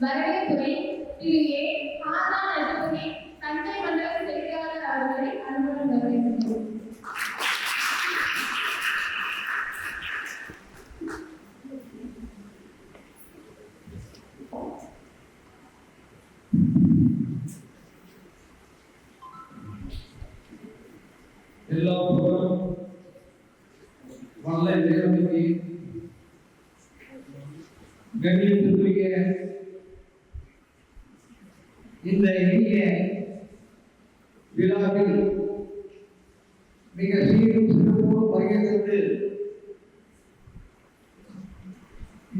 வரவேற்புரை திரு ஏ. ஆசான் அதிபதி தஞ்சை மண்டல செயலாளர் அவர்களை அன்புடன் வரவேற்கிறோம் எல்லா புகழும் வல்ல இறைவனுக்கு கண்ணியத்திற்குரிய இந்த இனிய விழாவில் மிக சீரும் சிறப்போடு வருகை தந்து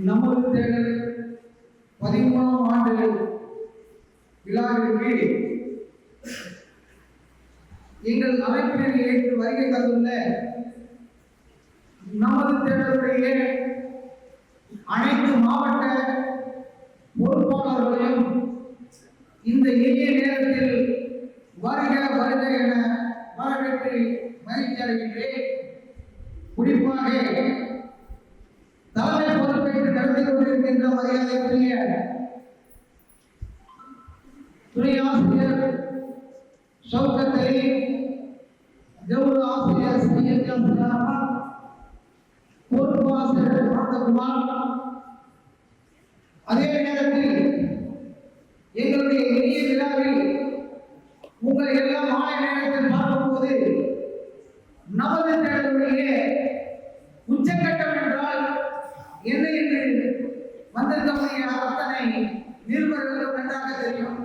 நமது தேடல் பதிமூணாம் ஆண்டு விழாவிற்கு எங்கள் அமைப்பினை ஏற்று வருகை தந்துள்ள நமது தேர்தலுடைய அனைத்து மாவட்ட பொறுப்பாளர்களையும் இந்த எளிய நேரத்தில் வருக வருக என வரவேற்று மகிழ்ச்சி அடைகின்றேன் குறிப்பாக தலைமை பொறுப்பேற்று நடத்தி கொண்டிருக்கின்ற மரியாதைக்குரிய துணை ஆசிரியர் சௌக்கத்தை ஜவுர் ஆசிரியர் ஸ்ரீ எல் எம் சிலாமா பொறுப்பு ஆசிரியர் அதே நேரத்தில் எங்களுடைய இனிய விழாவில் உங்கள் எல்லாம் மாலை நேரத்தில் பார்க்கும்போது நமது தேர்தலுடைய உச்சக்கட்டம் என்றால் என்ன என்று வந்திருக்கக்கூடிய அர்த்தனை நிர்வகிக்கும் நன்றாக தெரியும்.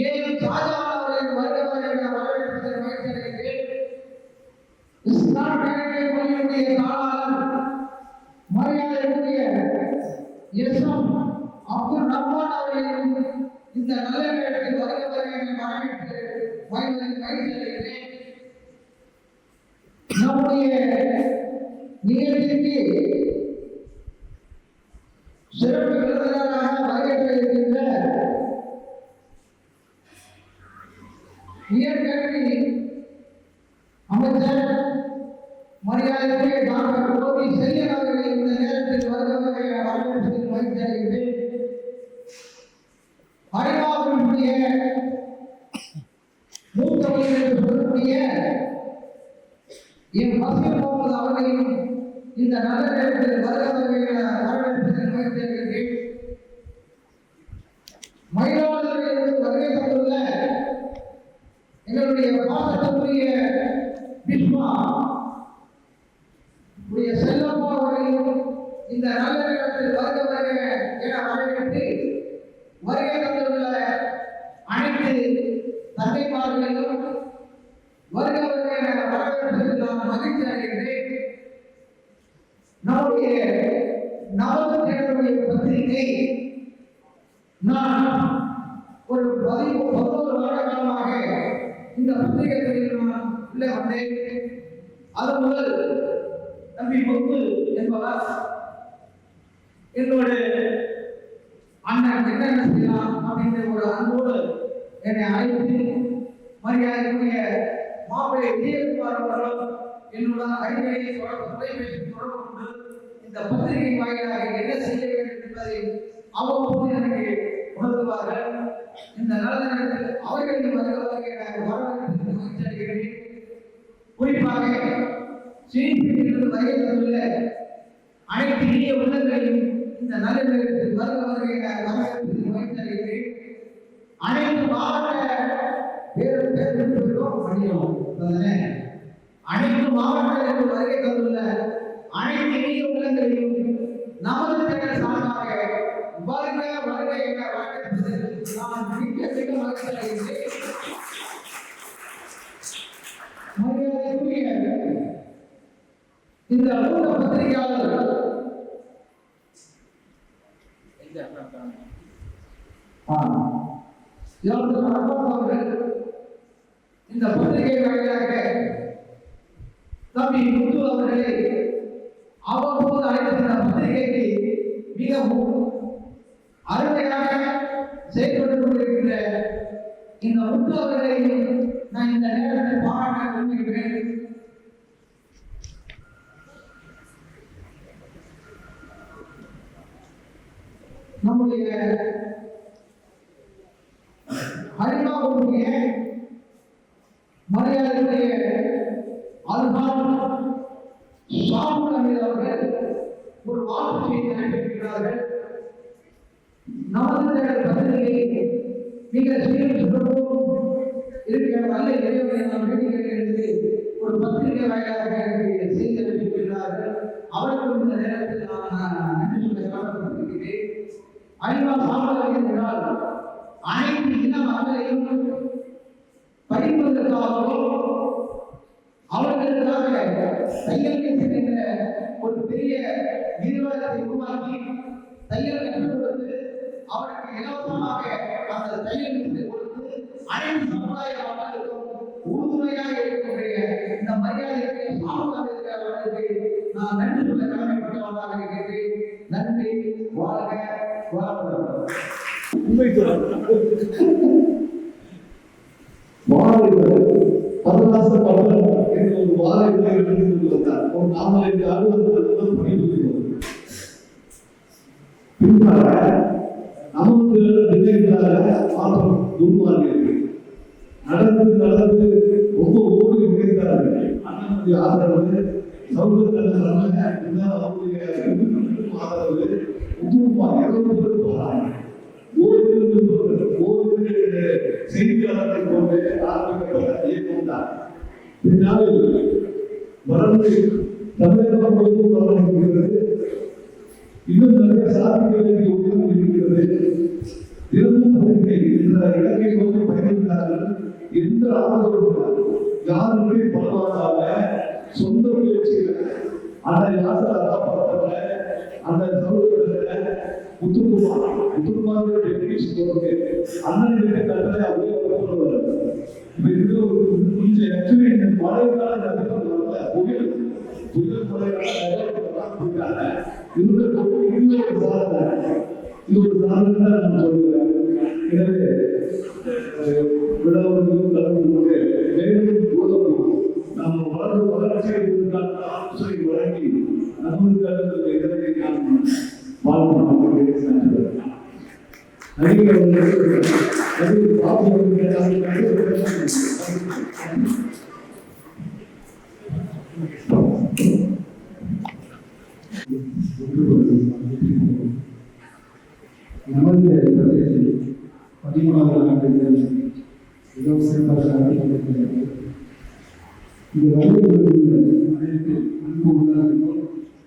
ஏன் ஷாஜான் அவர்களின் வருகிறவர் என்ற வரவேற்பதில் மகிழ்ச்சி இஸ்லாம் பேரவை பள்ளியுடைய தாளாளர் மரியாதைக்குரிய எஸ்எம் அப்துல் ரஹ்மான் அவர்களின் இந்த நல்ல நேரத்தில் வருகிறவர் வரவேற்று மகிழ்ச்சி மகிழ்ச்சி நம்முடைய நிகழ்ச்சிக்கு வரவேற்பதில் மகிழ்ச்சி அடைகிறேன் என்று சொல்லக்கூடிய என் பசில் முகமது அவர்களையும் இந்த நல்ல நேரத்தில் வருகிறவர்களை வரவேற்பதில் மகிழ்ச்சி அடைகிறேன் மயிலாடுதுறையிலிருந்து வருகை தந்துள்ள எங்களுடைய பாசத்துக்குரிய பிஸ்மா உடைய செல்லப்பா அவர்களையும் இந்த நல்ல நேரத்தில் வருக வருக என வரவேற்று வருகை தந்துள்ள அனைத்து தந்தைமார்களையும் வருக வருக என வரவேற்பதில் நான் மகிழ்ச்சி அடைகிறேன். நம்முடைய நவத தேடலுடைய பத்திரிகை நான் ஒரு பதிவு பதினோரு வருட காலமாக இந்த பத்திரிகை பத்திரிகைகளில் நான் உள்ளே வந்தேன். அது முதல் தம்பி பொங்கு என்பவர் என்னோட அண்ணன் என்னென்ன செய்யலாம் அப்படின்ற ஒரு அன்போடு என்னை அழைத்து மரியாதைக்குரிய மாப்பிள்ளை விஜயகுமார் அவர்களும் என்னோட அடிக்கடி தொடர்பு தொலைபேசி தொடர்பு கொண்டு இந்த பத்திரிகை வாயிலாக என்ன செய்ய வேண்டும் என்பதை அவ்வப்போது எனக்கு உணர்த்துவார்கள். இந்த நல்ல நேரத்தில் அவர்களின் வருகிறவர்கள் எனக்கு வரவேற்பதற்கு மகிழ்ச்சி அடைகிறேன் குறிப்பாக சிரிப்பிலிருந்து வருகை அனைத்து இனிய உள்ளங்களையும் இந்த நல்லிணக்கத்தில் வருபவர்களை நான் அனைத்து மாவட்ட பேர் பேரும் அனைத்து மாவட்டங்களுக்கு வருகை தந்துள்ள அனைத்து இணைய உள்ளங்களிலும் நமது திட்ட சார்பாக வருக வருக என இந்த ஊடக பத்திரிகையாளர் ஆ, இளவரசர் இந்த பத்திரிகை வாயிலாக தம்பி முத்து அவர்களை அவ்வப்போது அழைத்து பத்திரிகைக்கு மிகவும் அருமையாக செயல்பட்டு கொண்டிருக்கிற இந்த முத்து அவர்களை நான் இந்த நேரத்தில் பாராட்ட விரும்புகிறேன். நம்முடைய அவருடைய மரியாதைக்குரிய அல்பான் ஷாமுல் அமீர் அவர்கள் ஒரு வாழ்க்கையை செய்தி நமது தேடல் பத்திரிகை மிக சீரும் சிறப்போடும் இருக்க இறைவனை நாம் வேண்டியிருக்கிறது ஒரு பத்திரிகை வாயிலாக எனக்கு செய்தி அனுப்பியிருக்கிறார்கள். அவர்களுக்கு இந்த நேரத்தில் நான் நன்றி சொல்ல கடமைப்பட்டிருக்கிறேன் ஐநா சாம்பல் என்றால் அனைத்து இன மக்களையும் படிப்பதற்காகவும் அவர்களுக்காக தையல் என்ற ஒரு பெரிய நிறுவனத்தை உருவாக்கி தையல் கற்றுக் கொடுத்து அவருக்கு இலவசமாக அந்த தையல் மிஷினை கொடுத்து அனைத்து சமுதாய மக்களுக்கும் உறுதுணையாக இருக்கக்கூடிய இந்த மரியாதைக்கு சாமுதாய அவர்களுக்கு நான் நன்றி சொல்ல கடமைப்பட்டவர்களாக இருக்கிறேன் நன்றி வாழ்க வளமுடன் மாணவர்கள் பதினாச பலன் என்ற ஒரு வாரத்தை எழுதி கொண்டு வந்தார் ஒரு நாமலைக்கு அறுபது முதல் பின்பாக நமக்கு நினைவுகளாக மாற்றம் உருவாகியது நடந்து நடந்து ரொம்ப ஓடி உழைத்தார்கள் அண்ணனுடைய ஆதரவு சௌகத்தில் அவருடைய ஆதரவு இருபது பேர் போறாங்க ஓரிரு ஓரிரு கொண்டு ஆரம்பிக்கப்பட்ட இயக்கம் தான் பின்னால் வளர்ந்து தமிழகம் முழுவதும் வளர்ந்திருக்கிறது இன்னும் நிறைய சாதிக்க வேண்டிய உயர்வு இருக்கிறது தினமும் பத்திரிகை என்ற இலக்கை நோக்கி பயணிக்கிறார்கள் எந்த ஆதரவும் யாருமே பரவாயில்லாம சொந்த முயற்சியில. அந்த யாசரை அந்த சௌகரியத்துல முத்துக்குமார் முத்துக்குமாரோட டெபினிஷன் சொல்லுங்க அண்ணன் கிட்ட கட்டளை அப்படியே கொண்டு வர்றாரு இப்ப இது ஒரு கொஞ்சம் ஆக்சுவலி இந்த மழை காலம் நிறைய வரல புயல் புயல் மழை காலம் போயிட்டாங்க இந்த இன்னொரு சாதனை இது ஒரு சாதனை தான் நான் சொல்லுவேன் எனவே விழாவுக்கு கலந்து கொண்டு மேலும் உதவும் நாம் வளர்ந்து வளர்ச்சியை உண்டான ஆலோசனை வழங்கி நமது கருத்து இதனை நாம் வாழ்க்கை அறிவியல் அறிவியல் நமது பிரதேசத்தில் பதிமூணாவது ஆண்டுகள் மிகவும் சிறப்பாக நடத்தப்பட்டிருக்கிறது இந்த வருடத்தில் அனைத்து அன்பு உள்ளவர்களுக்கும்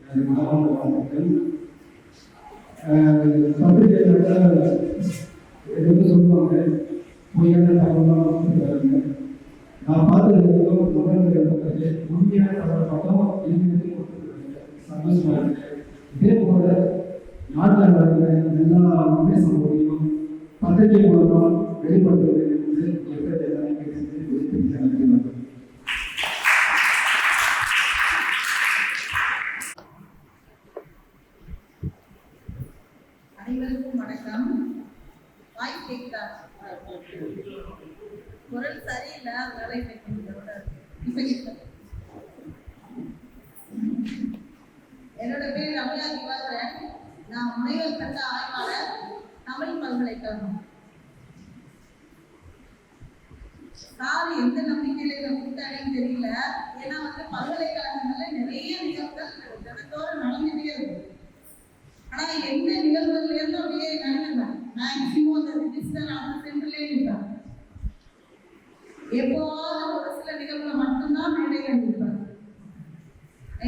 எனது மனமார்ந்த வாழ்த்துக்கள் பத்திரிகை எதுவும் சொல்லுவாங்க பொய்யான தகவலாம் சொல்லுவாங்க நான் பார்த்தது எதுவும் பக்கத்து உண்மையான தகவல் பக்கம் எனக்கு கொடுத்துருக்காங்க சந்தோஷமா இருக்கு இதே போல நாட்டில் நடக்கிற எல்லா உண்மை சம்பவத்தையும் பத்திரிகை மூலமாக வெளிப்படுத்துவது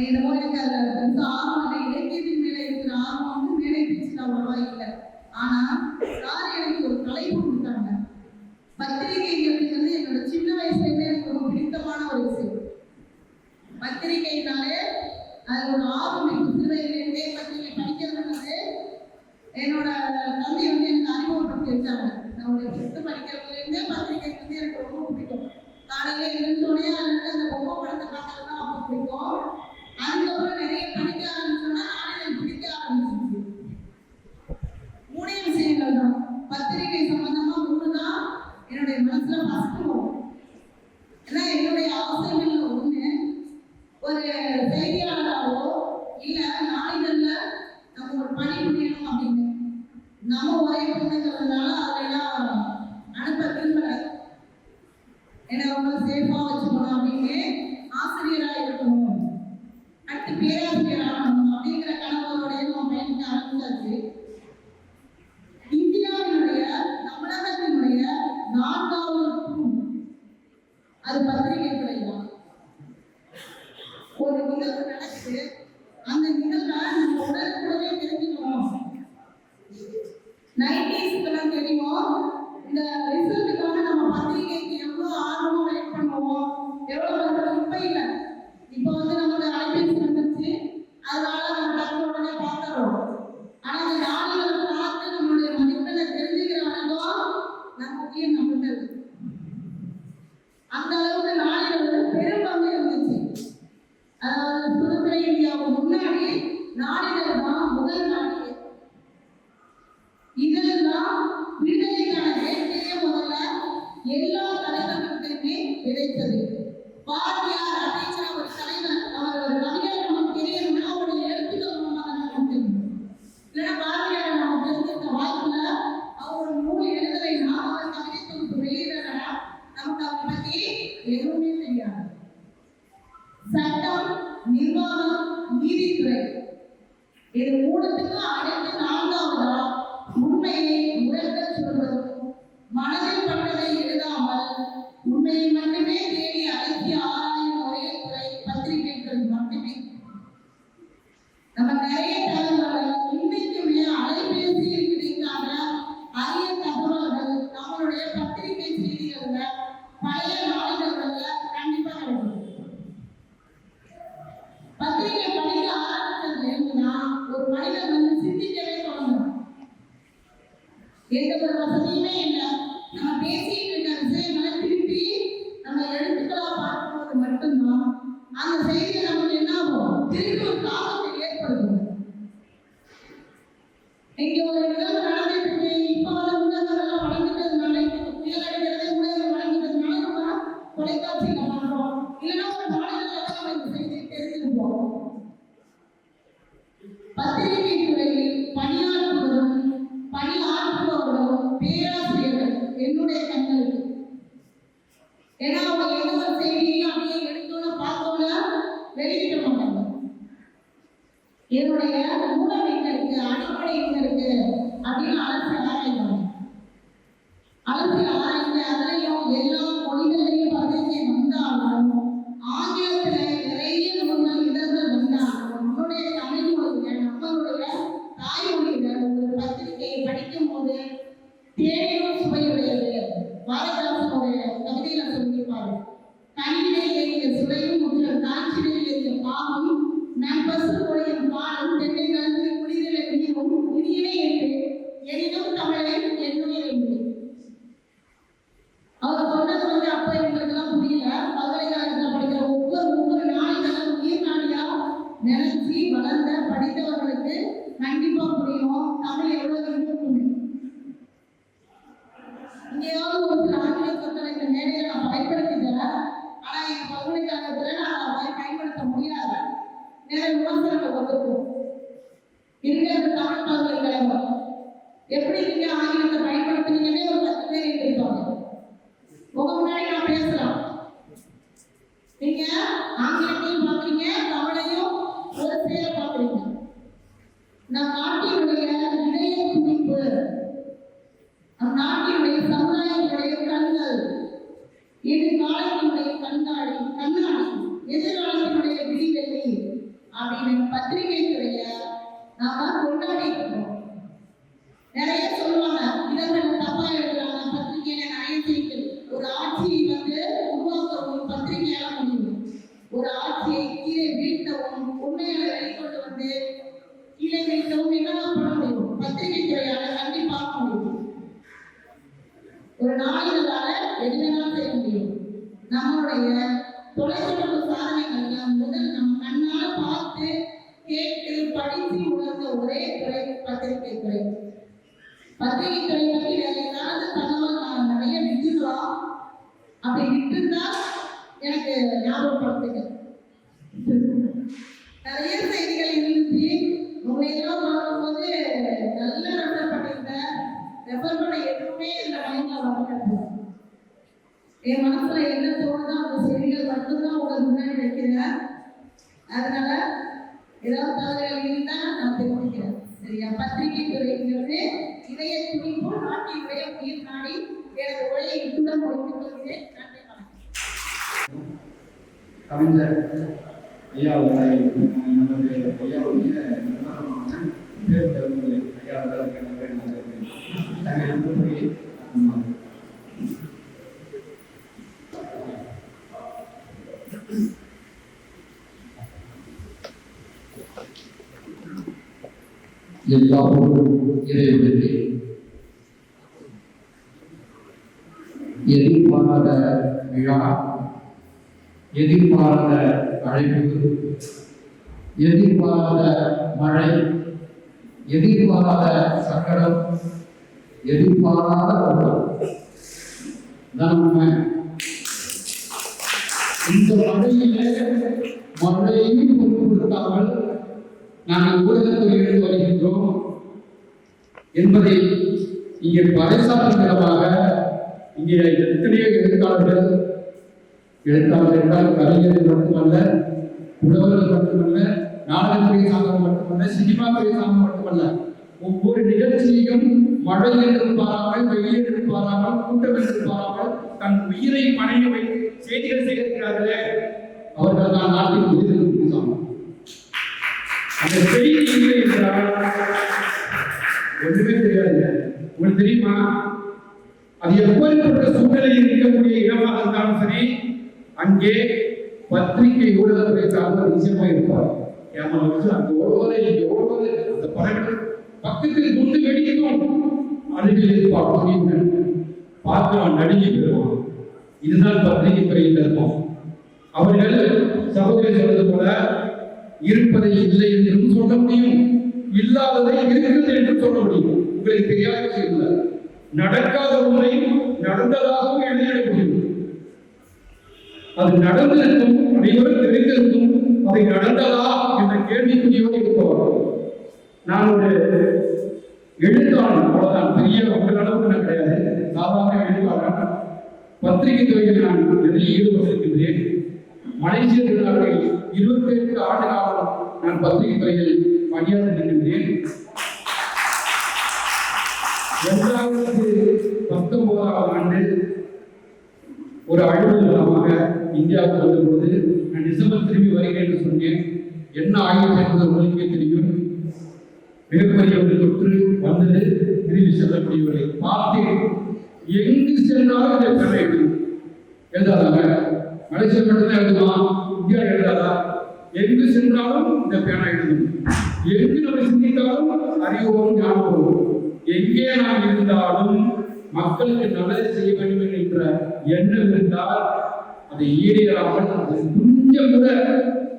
என்னமோ எனக்கு அதில் பெருசாக ஆர்வம் மேலே இருக்கிற ஆர்வம் வந்து மேடை பேச்சில் அவ்வளோவா இல்லை ஆனால் சார் எனக்கு ஒரு தலைப்பு கொடுத்தாங்க? பத்திரிகைங்கிறது என்னோட சின்ன வயசுலேருந்து எனக்கு ரொம்ப பிடித்தமான ஒரு விஷயம். பத்திரிகைனாலே அது ஒரு ஆர்வம் எனக்கு சிறு வயதுலேருந்தே பத்திரிகை படிக்கிறதுனாலே என்னோட தம்பி வந்து எனக்கு அறிமுகப்படுத்தி வச்சாங்க. நான் ஒரு ஃபிஃப்த்து படிக்கிறதுலேருந்தே பத்திரிகை எனக்கு ரொம்ப பிடிக்கும். காலையில் எழுந்தோடனே அந்த பொம்மை படத்தை ரொம்ப பிடிக்கும். அதுக்கப்புறம் நிறைய படிக்க ஆரம்பிச்சோம்னா ஆன்லைன் பிடிக்க ஆரம்பிச்சிருச்சு மூணே விஷயங்கள் தான். பத்திரிகை சம்பந்தமா என்னுடைய மனசுல ஃபர்ஸ்ட் ஏன்னா என்னுடைய அவசரங்கள்ல ஒண்ணு ஒரு செய்தியாளராகவோ இல்ல நாளிதழ்ல நம்ம ஒரு பணி அப்படின்னு. நம்ம ஒரே பொண்ணுங்கிறதுனால அப்படின்னு எனக்கு ஞாபகப்படுத்துங்க நிறைய செய்திகள் இருந்துச்சு. உன்னையெல்லாம் பார்க்கும்போது நல்ல ரெஃபர் பண்ணியிருந்தேன் ரெஃபர் பண்ண எதுவுமே இந்த மைண்ட்ல வரல என் மனசுல என்ன தோணுதோ அந்த செய்திகள் மட்டும்தான் உங்களுக்கு முன்னாடி வைக்கிறேன். அதனால ஏதாவது தவறுகள் இருந்தா நான் தெரிவிக்கிறேன் சரியா? பத்திரிகை துறைங்கிறது இதய துணிப்பு நாட்டின் உடைய உயிர் நாடி எனது உரையை இத்துடன் முடித்துக் கொள்கிறேன். கவிஞர் ஐயா அவர்களை நமது ஐயாவுடைய நிர்வாகமான பேர் தலைமுறை ஐயா அவர்களுக்கு நன்றி நன்றி தங்கள் அன்புக்குரிய அம்மா. எல்லா புகழும் இறைவனுக்கு எதிர்பாராத விழா எதிர்பாராத அழைப்பு எதிர்பாராத மழை எதிர்பாராத சங்கடம் எதிர்பாராத கூட்டம். இதான் உண்மை இந்த மழையிலே மழையையும் பொருட்படுத்தாமல் நாங்கள் ஊடகத்தில் இருந்து வருகின்றோம் என்பதை இங்கே பறைசாற்றும் விதமாக இங்கே எத்தனையோ எழுத்தாளர்கள் எழுத்தாளர் என்றால் கவிஞர்கள் மட்டுமல்ல புலவர்கள் மட்டுமல்ல நாடகத்துறை சார்ந்தவர் மட்டுமல்ல சினிமா துறை சார்ந்தவர் மட்டுமல்ல ஒவ்வொரு நிகழ்ச்சியையும் மழை என்று பாராமல் வெயில் என்று பாராமல் கூட்டம் என்று பாராமல் தன் உயிரை பணைய வைத்து செய்திகள் செய்திருக்கிறார்களே அவர்கள் தான் நாட்டின் உயிரிழப்பு சார்ந்தவர் அந்த செய்தி இல்லை என்றால் ஒன்றுமே தெரியாதுங்க. உங்களுக்கு தெரியுமா? அது எப்போ சூழ்நிலையில் இருக்கக்கூடிய இடமாக இருந்தாலும் சரி அங்கே பத்திரிகை ஊடகத்துறை சார்ந்த நிச்சயமா இருப்பார். ஏமா வச்சு அங்க ஓடுவது இங்க ஓடுவது அந்த பறவை பக்கத்தில் குண்டு வெடிக்கும் அருகில் இருப்பார். துணிவுடன் பார்க்கலாம் நடுங்கி பெறுவான் இதுதான் பத்திரிகை துறையில் இருக்கும் அவர்கள் சகோதரி சொல்வது போல இருப்பதை இல்லை என்றும் சொல்ல முடியும் இல்லாததை இருக்கிறது என்று சொல்ல முடியும். உங்களுக்கு தெரியாத விஷயம் நடக்காத ஒன்றை நடந்ததாகவும் அது நடந்திருக்கும் அனைவரும் தெரிந்திருக்கும் அதை நடந்ததா என்ற கேள்விக்குறியோடு இருப்பவர். நான் ஒரு எழுத்தாளன் அவ்வளவுதான். பெரிய உங்கள் அளவுக்கு நான் கிடையாது. சாதாரண எழுத்தாளன். பத்திரிகை துறையில் நான் நிறைய ஈடுபட்டிருக்கின்றேன். மலேசிய திருநாட்டில் இருபத்தி எட்டு ஆண்டு காலம் நான் பத்திரிகை துறையில் பணியாற்றிருக்கின்றேன் இரண்டாயிரத்தி பத்தொன்பதாவது ஆண்டு ஒரு அழுவல் காலமாக இந்தியாவுக்கு வந்தபோது நான் டிசம்பர் திரும்பி வருகிறேன் சொன்னேன். என்ன ஆயிடுச்சு என்பது உங்களுக்கே தெரியும். மிகப்பெரிய ஒரு தொற்று வந்தது திரும்பி செல்லக்கூடியவரை பார்த்தேன். எங்கு சென்றாலும் இதை பெற வேண்டும் எழுதாதாங்க மலேசியா மட்டும்தான் எழுதுமா? இந்தியா எழுதாதா? எங்கு சென்றாலும் இந்த பேனா எழுதும் எங்கு நம்ம சிந்தித்தாலும் அறிவோம் ஞாபகம் எங்கே நாம் இருந்தாலும் மக்களுக்கு நல்லது செய்ய வேண்டும் என்ற எண்ணம் இருந்தால் அதை ஈடுகளாமல் அது கொஞ்சம் கூட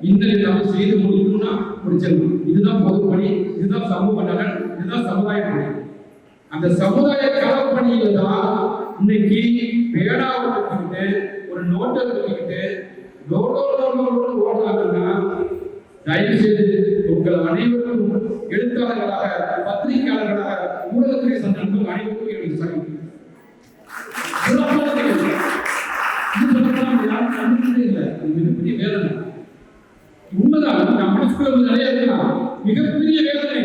இந்த நம்ம செய்து முடிக்கணும்னா முடிச்சிடணும். இதுதான் பொதுப்பணி இதுதான் சமூக நலன் இதுதான் சமுதாய பணி. அந்த சமுதாய களப்பணியில தான் இன்னைக்கு பேடாவை வச்சுக்கிட்டு ஒரு நோட்டை வச்சுக்கிட்டு லோடோ லோடோ ஓடுறாங்கன்னா தயவு செய்து உங்கள் அனைவருக்கும் எழுத்தாளர்களாக பத்திரிகையாளர்களாக ஊடகத்துறை சந்தர்ப்பம் அனைவருக்கும் எனக்கு சரி மாற்றமே இல்லை. அது மிகப்பெரிய வேதனை. உண்மைதான் நம்ம மனசுக்குள்ள வந்து நிறைய இருக்கலாம் மிகப்பெரிய வேதனை.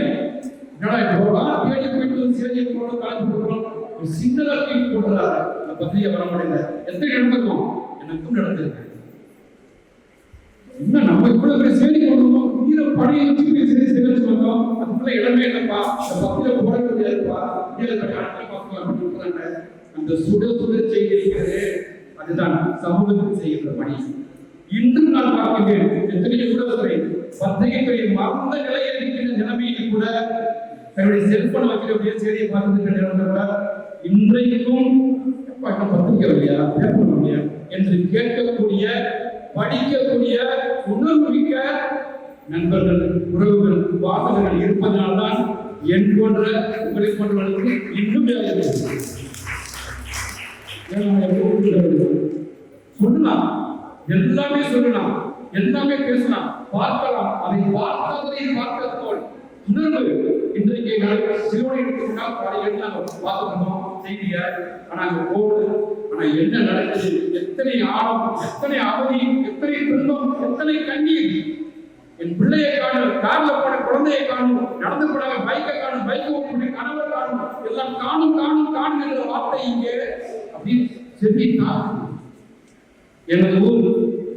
என்னடா இப்போ தேடி போயிட்டு வந்து சேதியை போடுறோம் கலந்து போடுறோம் ஒரு சின்னதாக தூக்கி போடுறாரு அந்த பத்திரிகை வர முடியல? எத்தனை நடந்திருக்கும்? எனக்கும் நடந்திருக்கு. இன்னும் நம்ம கூட போய் சேடி கொண்டோம் உயிரை படையை வச்சு போய் சரி சேகரிச்சு வந்தோம் அதுக்குள்ள இடமே இல்லைப்பா. அந்த பத்தியில போட முடியாதுப்பா இதில் கட்டாயத்தில் பார்க்கலாம் அப்படின்னு சொல்றாங்க. அந்த சுட சுட செய்தி அதுதான் சமூகத்தில் செய்கின்ற பணி. இன்று நான் பார்க்கின்றேன் எத்தனையோ ஊடகத்துறை பத்திரிகை துறை மறந்த நிலையில் இருக்கின்ற நிலைமையில் கூட தன்னுடைய செல்போன் வைக்கக்கூடிய செய்தியை பார்த்துக்கின்ற கூட இன்றைக்கும் எப்பா, இன்னும் இல்லையா பேப்பர் இல்லையா என்று கேட்கக்கூடிய படிக்கக்கூடிய உணர்வு மிக்க நண்பர்கள் உறவுகள் வாசகர்கள் இருப்பதனால்தான் என் போன்ற உங்களை போன்றவர்கள் இன்னும் வேலை இருக்கிறது. ஏன்னா, எவ்வளவு சொல்லலாம் எல்லாமே சொல்லலாம் எல்லாமே பேசலாம் பார்க்கலாம் அதை பார்த்ததை பார்த்தது போல் உணர்வு இன்றைக்கு நாங்கள் சிறுவனை எடுத்துக்கிட்டால் காலையில் நாங்கள் பார்த்துருந்தோம் செய்திய ஆனா அங்க போடு ஆனா என்ன நடக்குது எத்தனை ஆழம் எத்தனை அவதி எத்தனை துன்பம் எத்தனை கண்ணீர். என் பிள்ளையை காணும் கார்ல போன குழந்தையை காணும் நடந்து போனாங்க பைக்கை காணும் பைக் ஓட்டுடைய கணவர் காணும் எல்லாம் காணும் காணும் காணும் என்ற வார்த்தை இங்கே அப்படின்னு செவி எனது ஊர்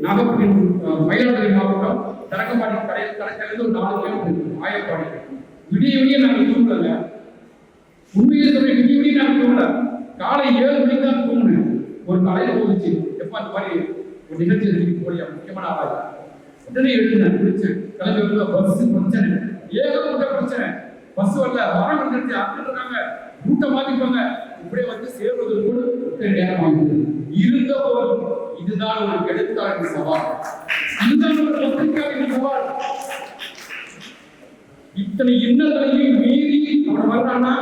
நாகப்பட்டினம் மயிலாடுதுறை மாவட்டம் தரங்கம்பாடி கடை தரக்கிலிருந்து ஒரு நாலு கிலோமீட்டர் ஆயப்பாடி. விடிய விடிய நாங்கள் தூங்கல. உண்மையிலே சொல்ல விடிய விடிய நாங்கள் தூங்கல. காலை ஏழு மணிக்கு தான் தூங்கினேன். ஒரு காலையில போகுச்சு எப்ப அந்த மாதிரி ஒரு நிகழ்ச்சி இருக்கு போலியா முக்கியமான ஆளாக உடனே எழுதினேன் குளிச்சேன் கிளம்பி வந்து பஸ் பிரச்சனை ஏகப்பட்ட பிரச்சனை. பஸ் வரல. மரம் வந்துருச்சு அப்படின்றாங்க கூட்டம் மாத்திப்பாங்க இப்படியே வந்து சேர்வது கூட ஒற்றை நேரம் ஆகுது. இருந்த போதும் இதுதான் ஒரு எழுத்தாளர் சவால். இதுதான் ஒரு பத்திரிகையாளரின் சவால் இத்தனை இன்னங்களையும் மீறி அவர் வர்றானா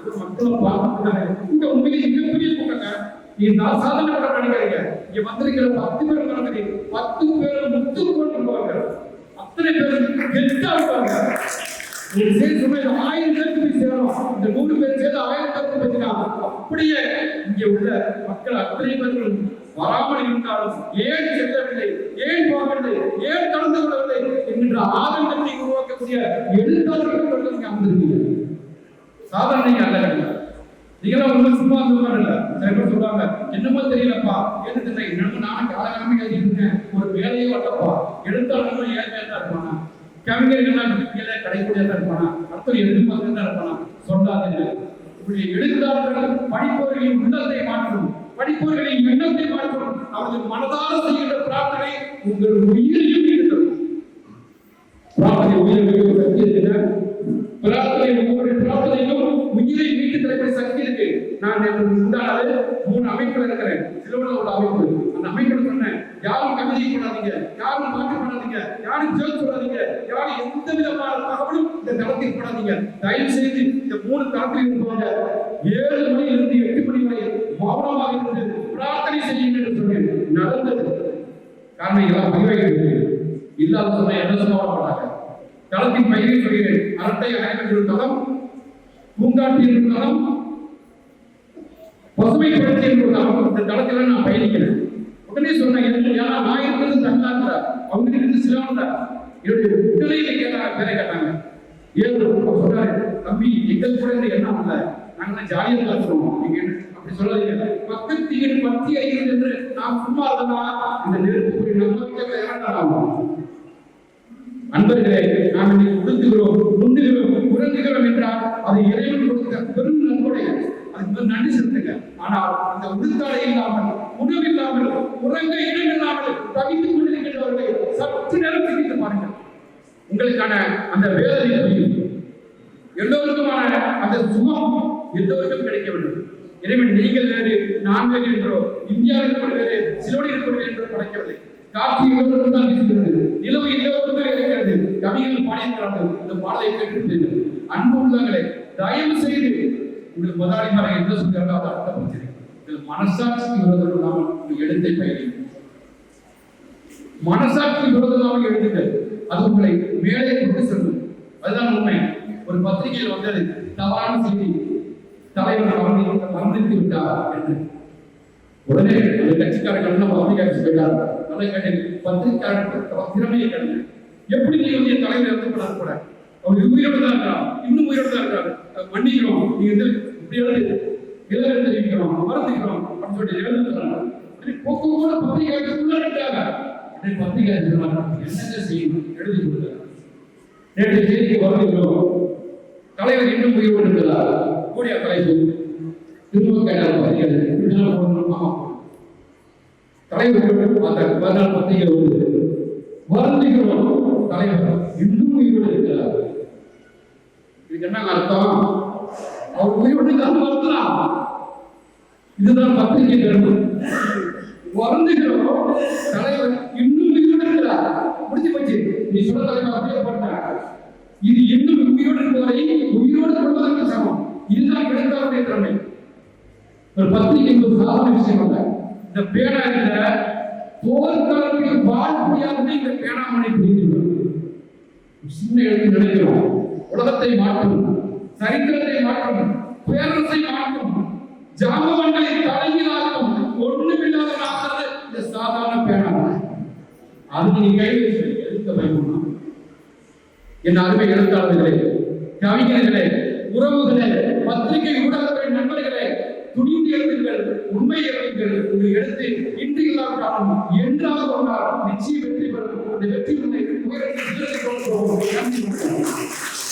இது மக்களை பார்த்துட்டாங்க இந்த உண்மையிலே மிகப்பெரிய கூட்டங்க. இந்த சாதனை பண்ண நினைக்காதீங்க இங்க வந்திருக்கிற பத்து பேர் நடந்தது பத்து பேர் முத்து கொண்டிருப்பாங்க அத்தனை பேர் கெட்டா இருப்பாங்க ஒரு சேர்த்து சுமையில ஆயிரம் பேருக்கு போய் சேரும் இந்த நூறு பேர் சேர்ந்து ஆயிரம் பேருக்கு போச்சுன்னா அப்படியே இங்க உள்ள மக்கள் அத்தனை பேர்களும் வராமல் இருந்தாலும் ஏன் செல்லவில்லை ஏன் போகவில்லை ஏன் கலந்து கொள்ளவில்லை என்கின்ற ஆதங்கத்தை உருவாக்கக்கூடிய எழுத்தாளர்கள் கொண்டு இங்க அமர்ந்திருக்கீங்க சாதாரண அல்ல நீங்களாம் ஒன்றும் சும்மா அந்த சில பேர் சொல்றாங்க என்னமோ தெரியலப்பா? எது என்னமோ நானும் காலகாலமே எழுதிட்டு ஒரு வேலையே வரலப்பா. எழுத்தாளர்களும் ஏழ்மையா தான் இருப்பானா? கவிஞர்கள்லாம் கீழே கடைக்கூடியா தான் இருப்பானா? அத்தனை எதிர்பார்த்து தான் இருப்பானா? சொல்லாதீங்க. இப்படி எழுத்தாளர்கள் படிப்பவர்களின் உள்ளத்தை மாற்றும் படிப்பவர்களின் எண்ணத்தை மாற்றும் அவரது மனதார செய்கின்ற பிரார்த்தனை உங்கள் உயிரையும் இருக்கிறது. பிரார்த்தனை உயிரை மீட்கும் பிரார்த்தனை ஒவ்வொரு பிரார்த்தனையும் உயிரை மீட்டு தரக்கூடிய சக்தி இருக்கு. நான் நேற்று முந்தானது மூணு அமைப்புல இருக்கிறேன். சிலோட ஒரு அமைப்பு. அந்த அமைப்புல சொன்னேன் யாரும் கவிதை பண்ணாதீங்க யாரும் பாட்டு பண்ணாதீங்க யாரும் ஜோக் சொல்லாதீங்க யாரும் எந்த விதமான தகவலும் இந்த தளத்தில் பண்ணாதீங்க தயவு செய்து இந்த மூணு தளத்தில் இருப்பாங்க ஏழு மணியில் இருந்து எட்டு மணி வரை மௌனமாக இருந்து பிரார்த்தனை செய்யுங்க என்று சொன்னேன். நடந்தது. காரணம் எல்லாம் பதிவாகிட்டு இல்லாத சொன்ன என்ன சொன்னாலும் களத்தின் பயிரை சொல்கிறேன். அரட்டை ஆயிரம் தளம் பூங்காட்டி என்று தளம் பசுமை என்று தளம் இந்த தளத்துல நான் பயணிக்கிறேன். உடனே சொன்னேன் ஏன்னா நான் இருக்கிறது தமிழ்நாட்டுல அவங்க இருந்து சிலவங்க என்னுடைய உடலையில கேட்டாங்க பேரை கேட்டாங்க. ஏதோ அவர் சொன்னாரு தம்பி எங்கள் கூட என்ன இல்ல நாங்கள் ஜாலியாக பேசுறோம். நீங்க அப்படி சொல்லாதீங்க. பக்கத்து ஏழு பத்தி அறிகிறது என்று நாம் சும்மா இருந்தனா இந்த நெருப்பு நெருப்புக்குரிய நம்பிக்கை இறந்தாராம். அன்பர்களே நாம் இன்னைக்கு உடுத்துகிறோம் உண்டுகிறோம் உறங்குகிறோம் என்றால் அது இறைவன் கொடுத்த பெரும் நன்கொடை. அதுக்கு நன்றி செலுத்துங்க. ஆனால் அந்த உடுத்தாடை இல்லாமல் உணவு இல்லாமல் உறங்க இடம் இல்லாமல் தவித்துக் கொண்டிருக்கின்றவர்களை சற்று நேரம் சிந்தித்து பாருங்கள். உங்களுக்கான அந்த வேதனை புரியும். எல்லோருக்குமான அந்த சுகம் எல்லோருக்கும் கிடைக்க வேண்டும். இறைவன் நீங்கள் வேறு நான் வேறு என்றோ இந்தியாவில் இருப்பது வேறு சிலோடி இருப்பது என்றோ கிடைக்கவில்லை காற்று எல்லோருக்கும் தான் வீசுகிறது நிலவு எல்லோருக்கும் இருக்கிறது கவிகள் பாடியிருக்கிறார்கள். இந்த பாடலை கேட்டிருப்பீர்கள் அன்பு உள்ளங்களே தயவு செய்து உங்கள் முதலாளிமாரை என்ன சொல்கிறாரோ அதை அர்த்தப்படுத்தி இதில் மனசாட்சிக்கு விரோதம் இல்லாமல் உங்கள் எழுத்தை மனசாட்சி விரோதம் இல்லாமல் எழுதுங்கள். அது உங்களை மேலே கொண்டு செல்லும். அதுதான் உண்மை. ஒரு பத்திரிகையில் வந்தது தவறான செய்தி. தலைவர் அவர்கள் மறந்துட்டு விட்டார் என்று. உடனே அந்த கட்சிக்காரர்கள் நம்ம பத்திரிகை போயிட்டார். நல்லா கேட்டேன் பத்திரிகையாளர் திறமையை கேட்டேன் எப்படி நீ வந்து என் தலைவர் இறந்து போனார் கூட அவர் உயிரோடு தான் இருக்கிறார் இன்னும் உயிரோடு தான் இருக்கிறார் மன்னிக்கிறோம். நீங்க வந்து இப்படியாவது எழுது தெரிவிக்கிறோம் மறந்துக்கிறோம். அப்படின்னு சொல்லி எழுத போக்கு கூட பத்திரிகையாளர்கள் உள்ளாட்டாங்க பத்திரிகை என்னங்க செய்யணும்? எழுதி கொடுத்தாங்க நேற்று செய்திக்கு வருகிறோம். தலைவர் இன்னும் உயிரோடு இருக்கிறார். கூடிய தலைவர் திரும்ப கேட்டார் பத்திரிகை இப்படிதான் தலைவர்கள் அந்த மறுநாள் பத்திரிகை வந்து வருந்துகிறோம் தலைவர் இன்னும் உயிரோடு இருக்கிறார் இதுக்கு என்ன அர்த்தம்? அவர் உயிரோடு தான் வருந்தலாம் இதுதான் பத்திரிகை வேணும் வருந்துகிறோம் தலைவர் இன்னும் உயிரோடு இருக்கிறார். முடிஞ்சு போச்சு. நீ சொல்ல தலைவர் அப்படியே போட்டார். இது இன்னும் உயிரோடு இருப்பவரை உயிரோடு கொள்வதற்கு சமம். இதுதான் எழுத்தாளருடைய திறமை. ஒரு பத்திரிகை ஒரு சாதாரண விஷயம் அல்ல இந்த பேனா இருக்கிற போர்க்காலத்தில் வாழ் இந்த பேனாமணி புரிந்து சின்ன எழுத்து நினைக்கிறோம். உலகத்தை மாற்றும் சரித்திரத்தை மாற்றும் பேரரசை மாற்றும் ஜாமவன்களை தலைமையிலாக்கும் ஒண்ணுமில்லாத ஆகிறது இந்த சாதாரண பேனா அது நீங்க கையில் எழுத்த எதுக்கு பயப்படணும் என் அருமை எழுத்தாளர்களே கவிஞர்களே உறவுகளே பத்திரிகை ஊடகங்களின் நண்பர்களே துணிந்து எழுதுங்கள் உண்மை எழுதுங்கள் உங்கள் எழுத்து இன்று இல்லாவிட்டாலும் என்றாவது ஒரு நாள் நிச்சயம் வெற்றி பெறும். அந்த வெற்றி உங்களை உயரத்தில் கொண்டு போகும்.